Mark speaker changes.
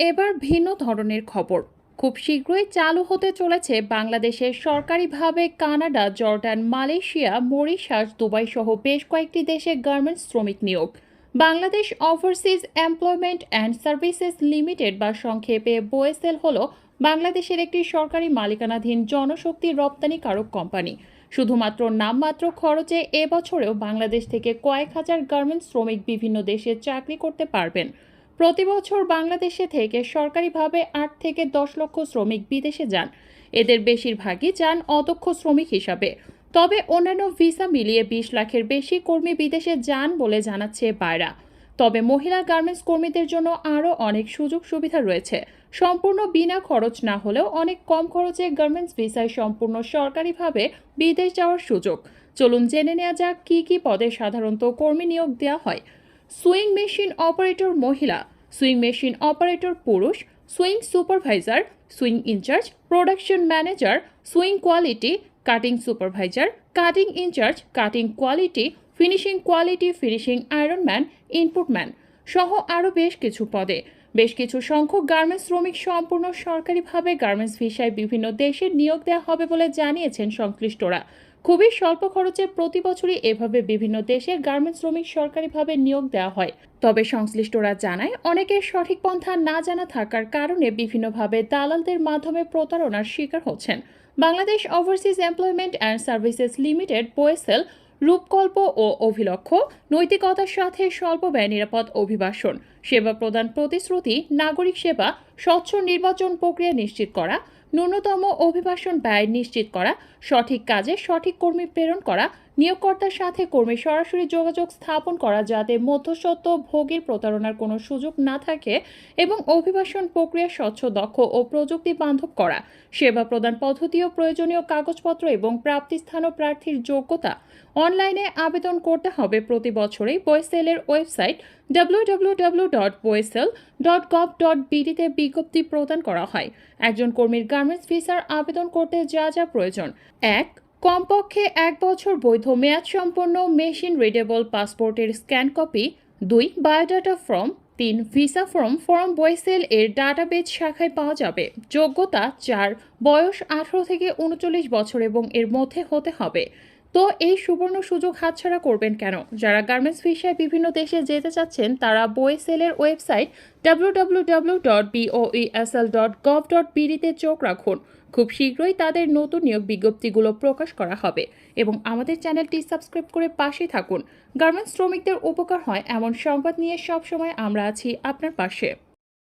Speaker 1: এবার ভিন্ন ধরনের খবর। খুব শীঘ্রই চালু হতে চলেছে বাংলাদেশের সরকারিভাবে Canada, Jordan, Malaysia, Mauritius Dubai সহ বেশ কয়েকটি দেশে গার্মেন্টস শ্রমিক নিয়োগ। Bangladesh overseas employment and services limited বা সংক্ষেপে বোয়েসেল হল বাংলাদেশের একটি সরকারি মালিকানাধীন জনশক্তি রপ্তানিকারক কোম্পানি। শুধুমাত্র নামমাত্র খরচে এবছরেও বাংলাদেশ থেকে কয়েক হাজার গার্মেন্টস শ্রমিক বিভিন্ন দেশে চাকরি করতে পারবেন। প্রতি বছর বাংলাদেশে থেকে সরকারিভাবে আট থেকে দশ লক্ষ শ্রমিক বিদেশে যান। এদের বেশিরভাগই যান অদক্ষ শ্রমিক হিসাবে। তবে অন্যান্য ভিসা মিলিয়ে বিশ লাখের বেশি কর্মী বিদেশে যান বলে জানাচ্ছে পায়রা তবে মহিলা গার্মেন্টস কর্মীদের জন্য আরও অনেক সুযোগ সুবিধা রয়েছে। সম্পূর্ণ বিনা খরচ না হলেও অনেক কম খরচে গার্মেন্টস ভিসায় সম্পূর্ণ সরকারিভাবে বিদেশ যাওয়ার সুযোগ। চলুন জেনে নেওয়া যাক কী কী পদে সাধারণত কর্মী নিয়োগ দেওয়া হয়। সুইং মেশিন অপারেটর মহিলা সুইং মেশিন অপারেটর পুরুষ, sewing supervisor, sewing incharge, production manager, sewing quality, cutting supervisor, cutting incharge, cutting quality, finishing quality, finishing iron ironman inputman সহ আরও বেশ কিছু পদে। বেশ কিছু সংখ্যক গার্মেন্টস শ্রমিক সম্পূর্ণ সরকারিভাবে গার্মেন্টস ভিসায় বিভিন্ন দেশে নিয়োগ দেওয়া হবে বলে জানিয়েছেন সংশ্লিষ্টরা। খুবই স্বল্প খরচে প্রতি বছরই এভাবে বিভিন্ন দেশে গার্মেন্টস শ্রমিক সরকারিভাবে নিয়োগ দেওয়া হয়। তবে সংশ্লিষ্টরা জানায় অনেকের সঠিক পন্থা না জানা থাকার কারণে বিভিন্নভাবে দালালদের মাধ্যমে প্রতারণার শিকার হচ্ছেন। Bangladesh overseas employment and services limited BOESL রূপকল্প ও অভিলক্ষ নৈতিকতার সাথে স্বল্প ব্যয় নিরাপদ অভিবাসন, সেবা প্রদান প্রতিশ্রুতি, নাগরিক সেবা স্বচ্ছ নির্বাচন প্রক্রিয়া নিশ্চিত করা, ন্যূনতম অভিবাসন ব্যয় নিশ্চিত করা, সঠিক কাজে সঠিক কর্মী প্রেরণ করা, নিয়োগকর্তার সাথে কর্মী সরাসরি যোগাযোগ স্থাপন করা যাতে মধ্যস্বত্ব ভোগীর প্রতারণার কোনো সুযোগ না থাকে এবং অভিবাসন প্রক্রিয়া স্বচ্ছ, দক্ষ ও প্রযুক্তি বান্ধব করা, সেবা প্রদান পদ্ধতি ও প্রয়োজনীয় কাগজপত্র এবং প্রাপ্তিস্থান ও প্রার্থীর যোগ্যতা। অনলাইনে আবেদন করতে হবে প্রতি বছরেই বয়েসেলের website WWW dot BOESL dot gov dot বিডিতে বিজ্ঞপ্তি প্রদান করা হয়। একজন কর্মীর গার্মেন্টস ভিসার আবেদন করতে যা যা প্রয়োজন। এক, কমপক্ষে এক বছর বৈধ মেয়াদ সম্পন্ন মেশিন রিডেবল পাসপোর্টের স্ক্যান কপি। দুই, বায়োডাটা ফর্ম। তিন, ভিসা ফর্ম ফর্ম বয়েসেল এর ডাটাবেজ শাখায় পাওয়া যাবে। যোগ্যতা, চার, বয়স আঠারো থেকে উনচল্লিশ বছর এবং এর মধ্যে হতে হবে। তো এই সুবর্ণ সুযোগ হাতছাড়া করবেন কেন? যারা গার্মেন্টস ভিসায় বিভিন্ন দেশে যেতে চাচ্ছেন, তারা বয়েসেলের website WWW dot dot gov dot বিডিতে চোখ রাখুন। খুব শীঘ্রই তাদের নতুন নিয়োগ বিজ্ঞপ্তিগুলো প্রকাশ করা হবে এবং আমাদের চ্যানেলটি সাবস্ক্রাইব করে পাশে থাকুন। গার্মেন্টস শ্রমিকদের উপকার হয় এমন সংবাদ নিয়ে সবসময় আমরা আছি আপনার পাশে।